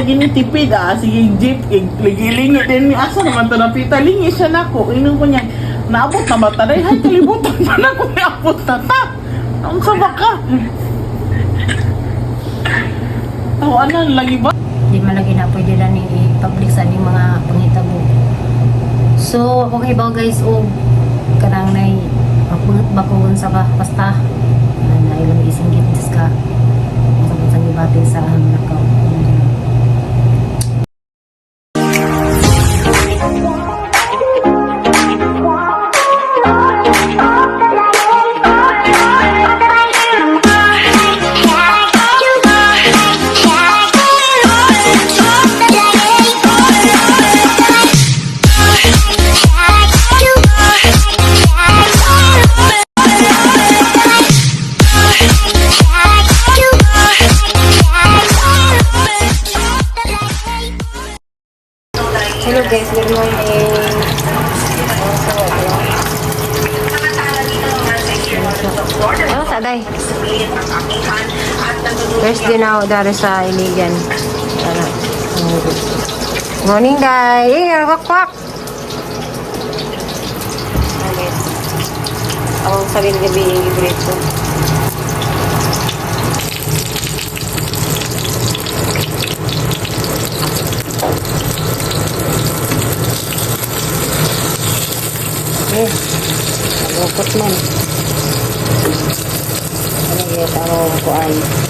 Ginitipid ah, sige jeep, ligilingi din ni asa naman to napita, lingi siya nako. Inom ko niya, naabot na mata day, hay kalibutan pa na ko naabot na ta. Ang saba ka. Tawanan lagi ba? Di man lagi na pwede lang ni public sa aning mga pangitabo. So, okay ba guys, o kanang nay mapunot ba ko sa ba basta na na ilang isinggit dis ka sa sa gibatin sa nakaw. Din ako dari sa Iligan. Ano? Morning guys. Eh, kwak kwak. Ako sabihin gabi yung ibrito. Eh, lukot man. Ano yung taro kuan? Amo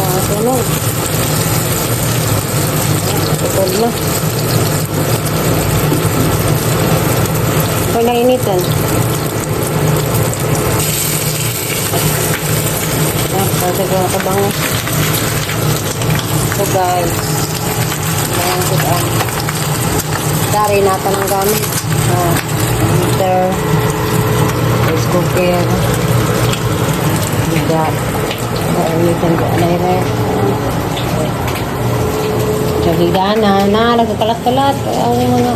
Ah, ano? Putol na. Pag nainitan. Ah, kasi ko nakabango. So guys, ayan ko ang dari natin ang gamit. Ah, heater, rice cooker, bigat. Ko na rin. Jagigana, na, nagkakalat-kalat. Ang mga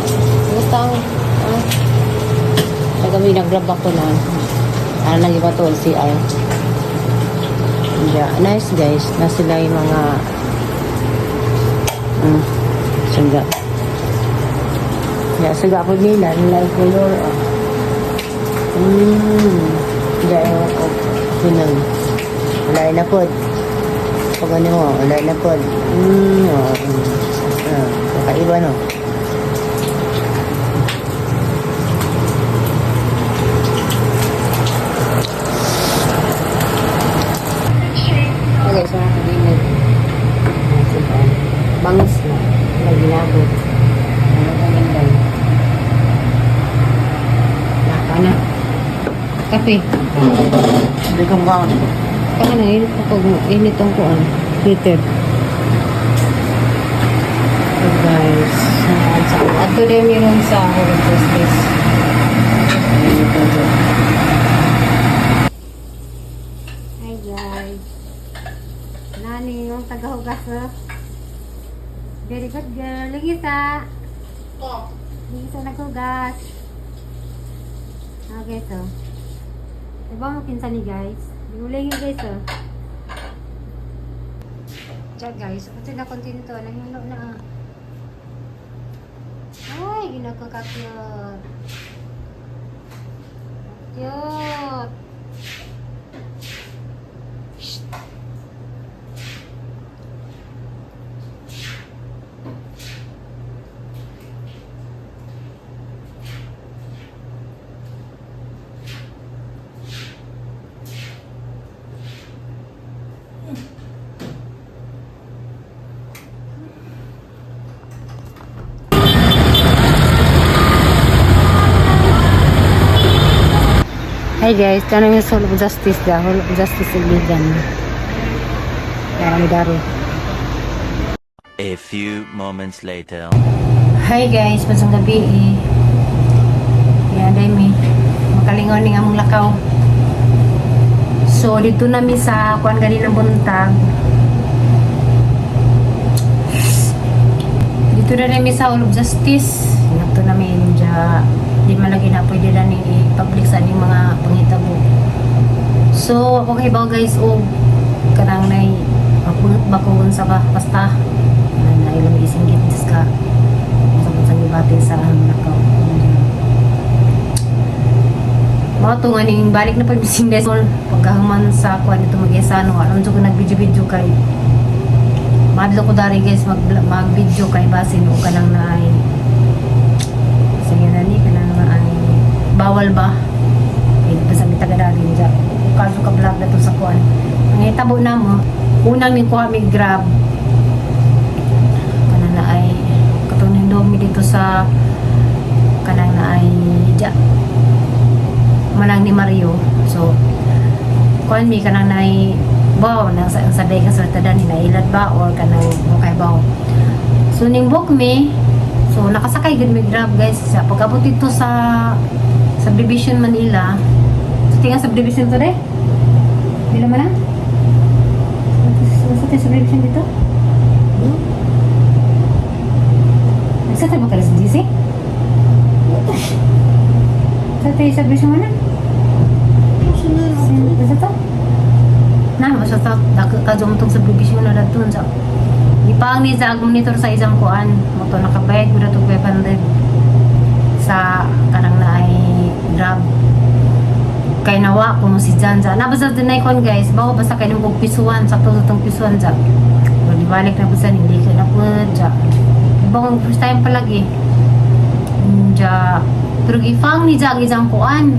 utang. Ah. Nagami, nag-grab ako na. Ano nang iba to, CR. Yeah, nice guys. Na sila yung mga mm, saga. Yeah, saga po nila. Like color. Oh. Mm. Yeah, oh. Pinang. Wala na po. Pag ano mo, wala na po. Mm, oh. Ah, kakaiba no. Okay, so nakalinig. Bangus na. Lagi nabot. Ano ka gandan? Naka na. Kape. Hindi ka mukha Kaya na, init ko pag init ang kuan. Heater. So guys, at today meron sa Horror Justice. Hi guys. Nani yung tagahugas na. Very good girl. Ligisa. Ligisa naghugas. Okay to. Diba mo kinsa ni guys? Gulingi guys oh. Diyan guys, kasi na kontento, nangyuno na ah. Ay, ginagkakakyot. Cute. Hi guys, tanong yung Hall of Justice da, Hall of Justice Iligan. Kaya kami daro. A few moments later. Hi guys, pasang gabi eh. Yan, dahil mi. Makalingaw ni among lakaw. So, dito nami sa kuan ganina buntag. Dito na nami sa All of Justice. Dito namin dya di man lagi na pwede na ni public sa aning mga pangitabo. So, ako kay ba guys? O kanang nay mapunot bakon sa ba? Basta na ilang isinggit ka. Sa sa gibatin sa among lakaw. Mga to nga ning balik na pag-bising lesson pagkahuman sa kuan dito mag-esano alam ko nag-video-video kay madlo ko dari guys mag mag-video kay basin o kanang na ay bawal ba? Eh basta mi taga dari dyan kaso ka vlog na to sa kuan ang itabo na mo unang ni kuha mi grab. Kanang na ay katong nindomi dito sa kanang na ay dyan manang ni Mario. So, kuan mi kanang nay baw nang sa sa day ka sa tada ni ilad ba or kanang mo kay baw. So ning book mi so nakasakay gud mi grab guys. Sa pagabot dito sa subdivision Manila. Tinga subdivision to de. Bila man na? Sa sa subdivision dito? Hmm? Nagsa tayo ba kalas DC? Sa tayo subdivision mo na? Basta to? Na, basta to. Dako ka dumutong sa bibisyon na dito. So, ipang ni sa monitor sa isang kuan. Moto nakabayad ko na ito 500 sa karang na ay grab. Kay nawa ko mo si Jan Jan. Nabasa din na ikon guys. Bawa basta kayo nung pisuan. Sakto sa itong pisuan dyan. Balik na po sa hindi ka na po dyan. Ibang first time palagi. Dya. Pero gifang ni Jang isang kuan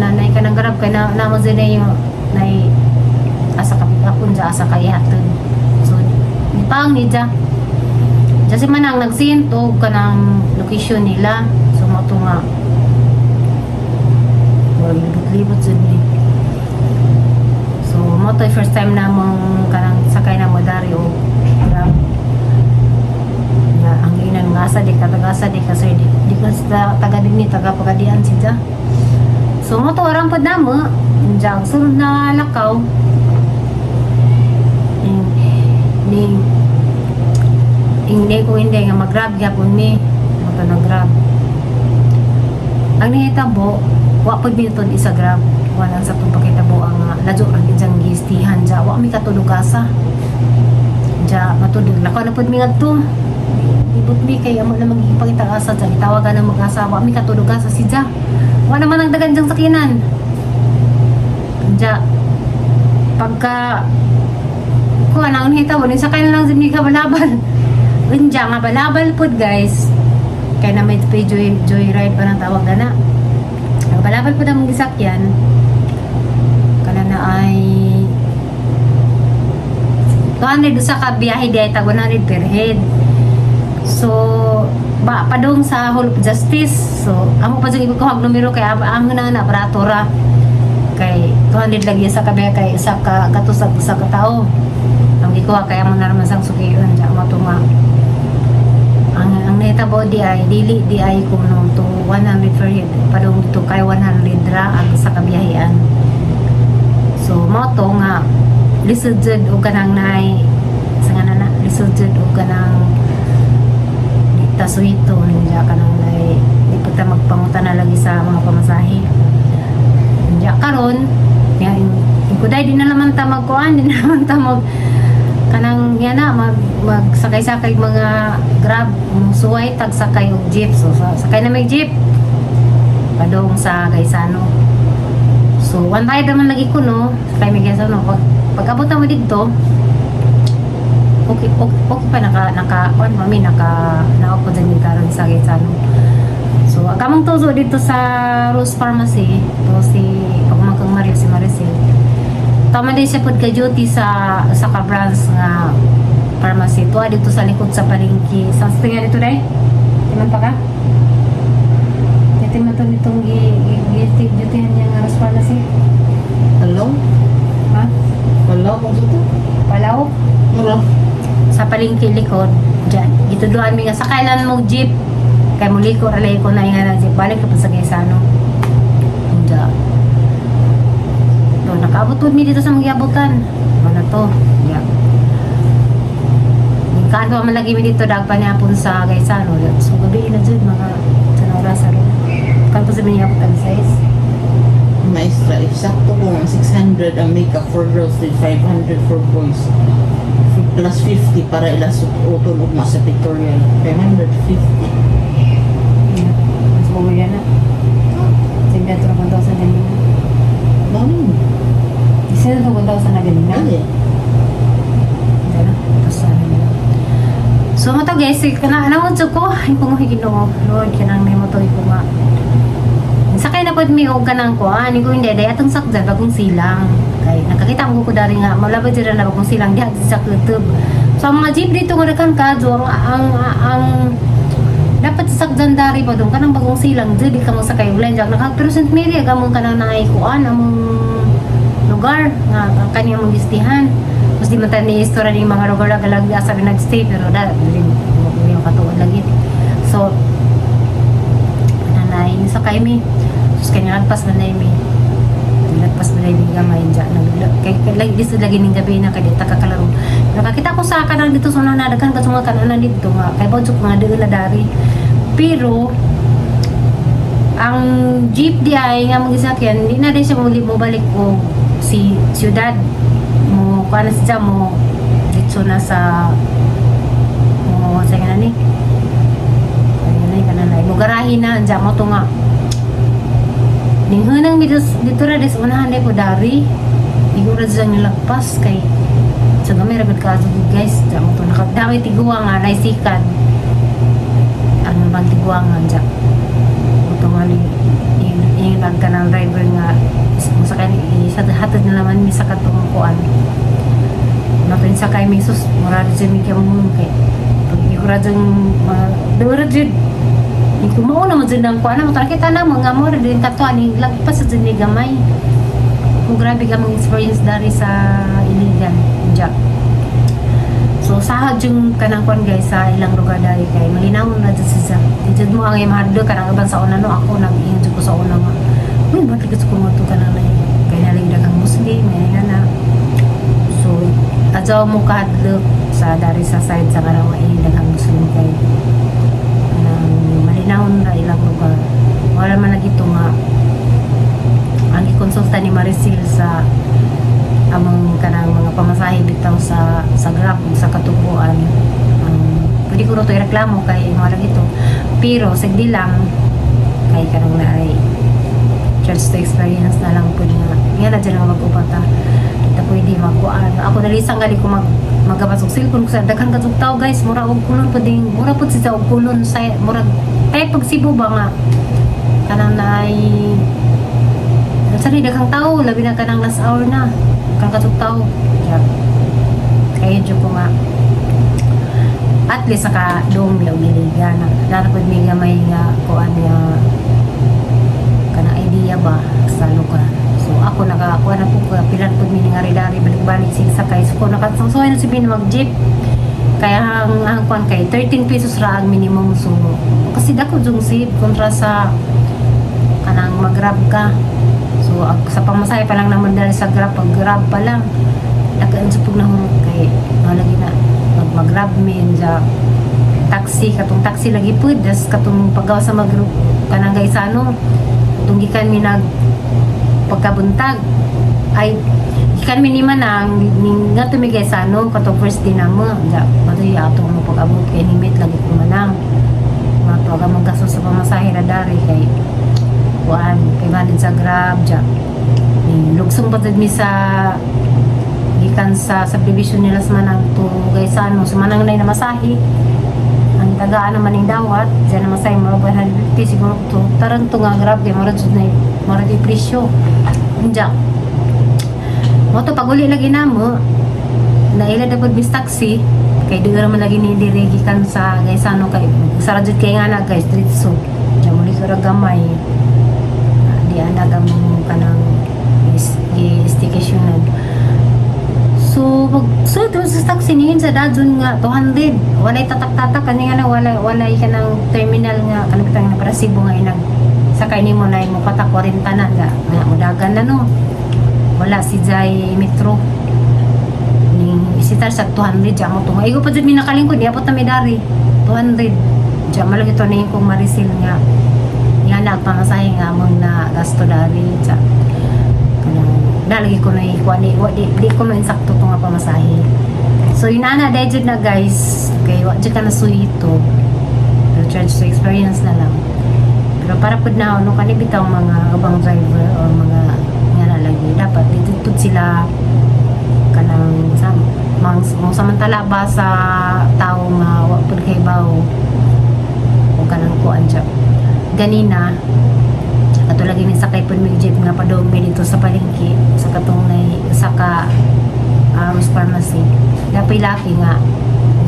nanay ka ng garab kay na namo na yung nay asa ka apon sa asa kay hatod so ni pang ni ja Kasi man ang nagsinto ka ng location nila so mo nga libot-libot sa ni so mo to first time na mong kanang sakay na mo dari o grab nga ang inan nga sa di ka taga sa di ka sir di, di ka sa taga din ni taga pagadian si ja So, mo to orang pod namo. Diyan, sunod na lakaw. Ning, hindi ko hindi nga mag-grab gyapon mi. Mo to nag-grab. Ang nahitabo, wa pud mi to isa grab. Wala sa tong pakitabo ang uh, ladyo ang idyang gistihan dya. Wa mi katulugasa. Dya, matulog. Lakaw na pud mi ngadto. Ibot mi kay amo na magipakita asa dya. Itawagan ng mag-asa. Wa mi katulugasa si dya. Wala naman ang dagan diyang sakinan. Diya, pagka kuha na ang hita mo, sakay na lang sa mga balabal. Undiya nga balabal po guys. Kaya na may joy, joyride pa ng tawag na na. Ang balabal po na mong gisakyan. Kana na ay 200 sa kabiyahe di ay tag 100 per head. So, ba padong sa Hall of Justice. So, amo pa jud ikukuhag numero kay ang na na operatora kay 200 lagi sa kabe kay sa ka katusag sa katao. Ang gikuha kay amo na naman sang sukiyon ja mo tunga. Ang ang nahitabo di ay dili di ay kuno to 100 per head padong dito kay 100 ra ang sa kabiyahean. So, mo to nga lisod jud og kanang nay sa nga na lisod jud og kanang tasuito niya ka nang nay di po ta magpanguta na lagi sa mga pamasahe niya karon ya yung kuday di na naman ta magkuan di na naman ta mag kanang yan na mag magsakay-sakay mga grab um, suway tag sakay og jeep. So sa- sakay na may jeep. Padong sa Gaisano. So one ride naman lagi ko no? Sakay may Gaisano. Pag pag mo dito okay, okay, okay pa naka naka on mami naka naopo din karon sa Gaisano. So kamang tuso dito sa Rose Pharmacy to si pagmangkang Mario si Maricel tama din siya pod ka duty sa sa ka-branch nga pharmacy to dito sa likod sa palengke sa tinga dito dai Timan pa ka? Timan to nitong gi gi gi- dutyhan niya nga Rose Pharmacy Hello? ha? Hello? Palaw? Hello? Sa palengke likod dyan gituduan mi nga sa kailan mo jeep kay muli ko ralay ko na nga na jeep balik ka pa sa Gaisano dyan to nakaabot mi dito sa mga abutan wala to yeah. Pa man lagi mi dito dagpa niya pun sa Gaisano so gabi na dyan mga sa oras aro kan po sa mga abutan size Maestra, eksakto ko ang 600 ang makeup for girls with 500 for boys. Plus 50 para ilas utol ugma sa pictorial. 550. Yeah. Mas bumili na. Sehingga turun pantau sa ganina. Isa na turun pantau sa na ganina. Dali. Dala. Tapos nila. So mo to guys, kana ana mo ko, ay kung higinoo. Lord, kanang may mo to ko nga. Sakay na pod mi og kanang ko, ani ko hindi day atong sakdan bagong silang. Kay nakakita ko ko dari nga malabad dira na bagong silang diha sa kutob. So ang mga jeep dito nga kan kadto ang ang ang dapat sakdan dari pa doon kanang bagong silang di ka mo sakay ulan jak naka pero St. Mary aga mong kanang naikuan among lugar nga kaniyang mong gistihan mas di man tayo ni mga lugar na galagi asa nagstay pero da di mo yung katuon lagi. So nanay sa kay mi sus kanya nagpas na nay mi. Nagpas na nay mi gamay dyan kay lagi gusto lagi ning gabi na kay dita kakalaro. Nakakita ko sa kanang dito sa nana daghan ka sa mga kanan dito nga kay bodjok mga diula dari. Pero ang jeep di ay nga magisakyan hindi na rin siya muli mo balik ko si siyudad mo kuha na siya mo dito na sa mo sa nga ni. Ayun na ka na mo garahin na dyan mo to nga Ninghanang dito, dito ra des unahan ko dari. Igo ra dyan yung lagpas kay sa gamay ra gud kaso gud, guys. Dyan mo to nakadamay tiguwa nga naisikan. Ang bang tiguwa nga dyan. Ni. Iinag ka ng driver nga sa kanya isa hatad na naman mi sa katong kuan. Napin sa kay misus mura dyan mi kaya mo kay dyan mga dura dyan Ito mo na mo dyan ang kuan mo kita na mga mo din kato ani lagpas sa dyan ni gamay. Kung grabe ka mong experience dari sa iligan. Diyan. So sahad yung kanang kuan guys sa ilang lugar dari kay malinaw na dyan sa Dito mo ang imahardo kanang uban sa una no ako nag inyo ko sa una nga. Uy, ligas ko mo to kanang na kay nalig dagang Muslim eh na. So adjaw mo kahadlok sa dari sa side sa kanang mga dagang Muslim kay nang malinaw na ilang lugar. Wala man lagi nga ang ikonsulta ni Maricel sa among kanang mga pamasahe bitaw sa sa Grab sa katubuan. Um, pwede ko ro to ireklamo kay wala ito. Pero sagdi lang kay kanang na ay just to experience na lang po nga nga na dyan mag-ubata kita pwede magkuan ako nalisang gali ko mag magabasok cellphone ko sa daghan kasog tao guys mura og kulon pa ding mura pud siya og kulon sa mura kay pag Cebu ba nga kanang na ay Sorry, daghang tao, labi na kanang last hour na. Kang kasog tao. Yeah. Kaya dyan ko nga. At least saka doon lang giliga na. Dapat may gamay nga kuan nga kanang idea ba sa lugar. So ako nakakuha na po ko pilan po mi nga ridari balik-balik sila sakay. So kung nakasangsoy na si Bin mag-jeep kaya ang ang kuan kay 13 pesos ra ang minimum. So kasi dako jung save kontra sa kanang mag-grab ka. So ag, sa pamasahe pa lang naman dahil sa grab pag grab pa lang. Dagaan sa pug na humot kay malagi na mag mag-grab min sa taxi. Katong taxi lagi pud das katong paggawa sa mag kanang gaysano tunggikan mi nag pagkabuntag ay ikan mi ni manang nga mi gaysano katong first din namo ja patoy ato mo pag-abot kay nimit lagi ko manang. Mga to ang gasto sa pamasahe na dari kay kuan kay valid sa grab ja. Lugsong patad mi sa gikan sa subdivision nila sa manang to gaysano sa manang na ang tagaan naman ng dawat dyan naman sa'yo mga 150 siguro to tarang to nga grab kay marad na marad yung presyo. Diyan. mo to pag uli lagi na mo na ila dapat bis taxi kay di naman lagi ni dirigi kan sa guys ano kay sarajud kay nga na guys street so diyan mo lisura gamay. Di anda gamong kanang is- i-stikisyonan So, ito sa taxi nihin sa Dadzon nga 200. Walay tatak-tatak kani nga na wala walay ka ng terminal nga kanang na para Cebu nga inag sakay nimo na mo patak 40 na nga nga mudagan na no. Wala si Jai Metro. Ning isitar sa 200 dyan mo tunga. Igo pa dyan minakalingkod, diapot na medari. 200. Dyan malagi to na yung kong marisil nga. Nga nagpamasahe nga mong na gasto dari. Dyan. Dalagi ko na ikuha di, wa- di, ko na insakto to nga pamasahe. So yun na dahil dyan na guys. Okay, wa dyan ka na suito. Pero charge to experience na lang. Pero para pud na ano kanibitaw mga ubang driver or mga nga nalagi dapat dito sila kanang sa mang, mang samantala ba sa tao nga wa pud kay bawo o kanang kuan siya ganina katulad ni sakay pud mi jeep nga padome dito sa palengke sa katong nay sa ka Aros Pharmacy. Dapay laki nga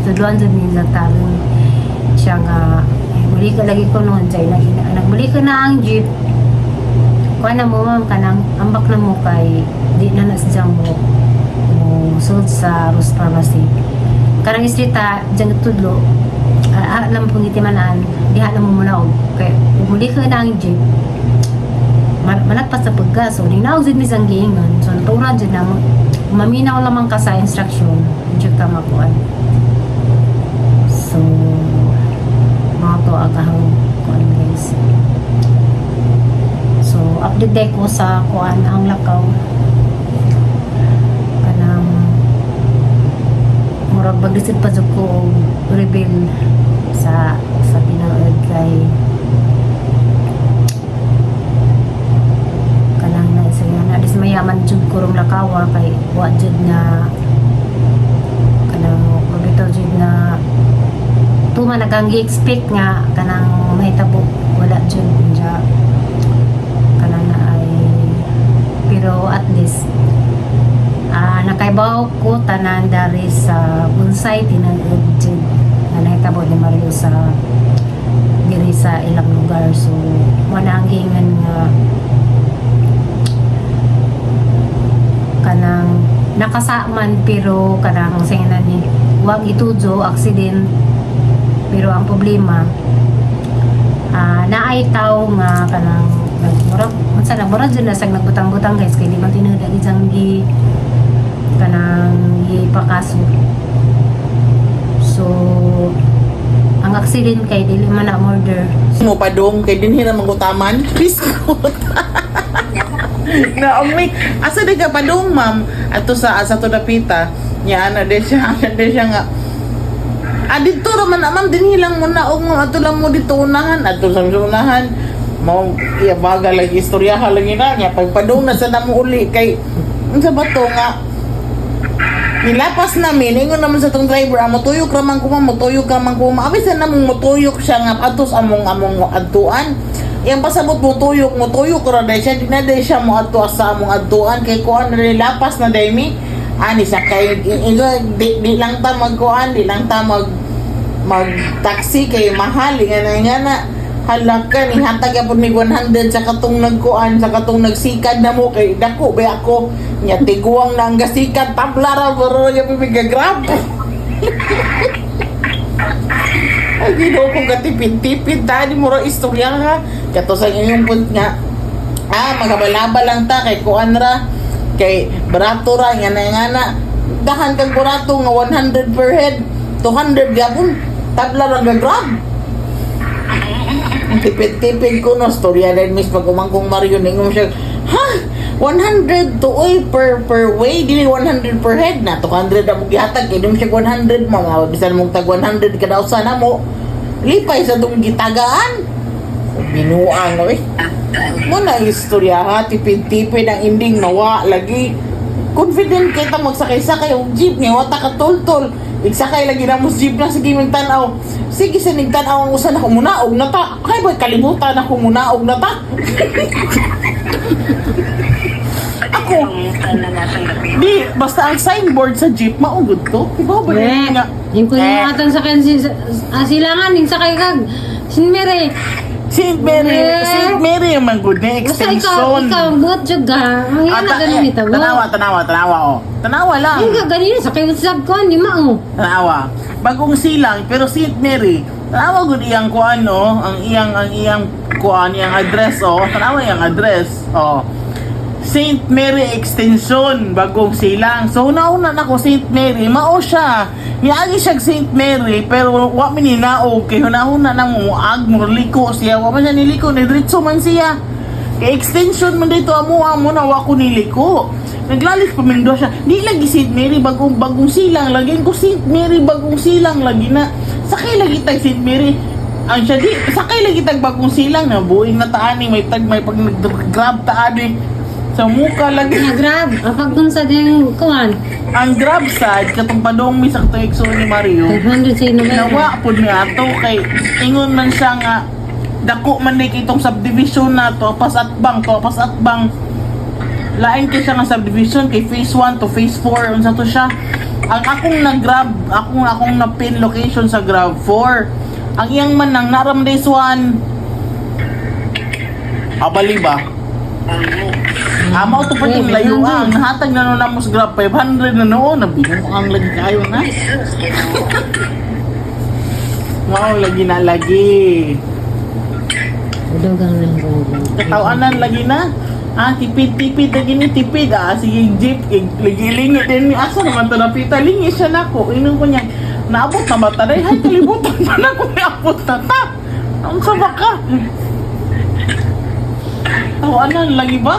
doon jud ni nagtalon siya nga muli ka lagi ko noon jay na nagbuli ka na ang jeep. Kuha na mo ma'am kanang ambak na mo kay di na nasadyang mo mo sud sa Rose Pharmacy. Karang istrita dyan tudlo. Ah, alam pong itimanan diha na mo muna og kay muli ka na ang jeep malagpas sa paggas so ninaog jud mi sang so naturan jud na maminaw lamang ka sa instruction. Jud ka makuan. So mga to agahang kuan guys. So update ko sa kuan ang lakaw. Kanang murag bagdisid pa ko reveal sa sa tinuod kay kanang na isa yan na dis mayaman jud kurong lakawa kay wa jud na kanang mabitaw jud na tuma nagang expect nga kanang mahitabo wala jud dya kanang na ay pero at least ah nakaibaw ko tanan dari sa bonsai tinagod jud na nahitabo ni Mario sa diri sa ilang lugar. So wala ang gingan nga kanang nakasaman pero kanang singinan ni wag itujo accident. Pero ang problema ah naay tao nga kanang nagmurag unsa na murag jud na sag nagbutang-butang guys kay di man tinuod ang isang gi kanang ipakaso. So ang accident kay dili man na murder. Mo pa dong kay dinhi na mangutaman. Biskot na umik asa di ka ma'am? Ato sa sa to dapita nya ana de siya ana de siya nga. Ah, dito raman na ma'am dinhi lang muna og mo ato lang mo dito unahan ato sa unahan. Mo iya baga lagi istoryahan lagi na nya pagpadong na sa namo uli kay unsa ba to nga Nilapas namin, ingon naman sa tong driver, ah, motuyok raman ko ma, motuyok raman ko ma. Abis na namong motuyok siya nga, atos among among adtuan. Yang pasabot motuyok, motuyok ra dahil siya, na dahil siya mo adtua sa among adtuan. Kay kuan na nilapas na dahil mi. Ani sa kay, ingo, di, di lang ta magkuan, di lang ta mag, mag taxi kay mahal, nga na nga na. Halaka ni hatag yapon mi 100 sa katong nagkuan sa katong nagsikad na mo kay dako ba ako nya tiguang na ang gasikat tabla ra bro ya mi grab Ay, ginoo kong katipid-tipid tadi mo ra istorya ha. Kato sa inyong punt nga. Ah, magabalaba lang ta kay kuan ra. Kay barato ra nga na nga na. Dahan kang barato nga 100 per head. 200 gapon. Tabla ra nga grab. Tipid-tipid ko no, storya din mis pag umangkong Mario ningom siya, ha? 100 to per per way, dili 100 per head na 200 na mo gihatag kay dum siya 100 mo nga bisan mong tag 100 kada usa na mo. Lipay sa dong gitagaan. Binuang no eh. Mo na istorya ha, tipid-tipid ang ending nawa lagi. Confident kita magsakay-sakay og jeep nga wata ka tol-tol. Igsakay lagi na mo sa jeep na sige mong tanaw. Sige sa ning tanaw ang usa na ko munaog na ta. Kay ba kalimutan ako munaog na ta. ako di basta ang signboard sa jeep maugod to. Ikaw ba Eh, yun nga? yung ko yung atan sa kan si ah, sila nga ning sakay kag sinmere Saint Mary, Eh. Saint Mary ang manggod na Basta ikaw, extension. ikaw, buhat jud ka. Ang yan na Ata- ganun eh, ito. Tanawa, tanawa, tanawa, oh. Tanawa lang. Ang ka ganun sa kayo sa ko, di mao. Tanawa. Bagong silang, pero Saint Mary, tanawa gud iyang kuan, oh. Ang iyang, ang iyang kuan, iyang address, oh. Tanawa iyang address, oh. Saint Mary Extension, bagong silang. So, nauna na ko Saint Mary, mao siya. Niagi siya Saint Mary, pero wa mi ninaog kay hunahuna nang muag mo liko siya. Wa man siya niliko, ni diretso man siya. Kay extension man dito amo amo na wa ko niliko. Naglalis pa man daw siya. Di lagi Saint Mary bagong bagong silang lagi ko Saint Mary bagong silang lagi na. Sakay lagi tag Saint Mary. Ang siya di sakay lagi tag bagong silang na buing na taani may tag may pag nag-grab taani sa muka lagi. Na grab, apag dun sa ding kuan. Ang grab side katong padong mi sa katong ni Mario. 500 sa November. Nawa pud ni ato kay ingon man siya nga dako man ni itong subdivision na to pas atbang to pas atbang lain kay siya nga subdivision kay phase 1 to phase 4 unsa to siya ang akong nag-grab akong akong na pin location sa grab 4 ang iyang man nang naram days 1 abali ba Amo to pa yung layo ang nahatag na no namos grab 500 na noon nabigyan mo ang lagi kayo na Wow, lagi na lagi. Udogang lang grab. Katawanan lagi na. Ah, tipid-tipid lagi ni tipid. Ah, sige, jeep. Lagi lingi din ni asa naman to napita. Lingi siya na ko. Inom ko niya. Naabot na ba taday? Hay, kalibutan pa na ko. Naabot na ta. Ang sabak ka. Tawanan lagi ba?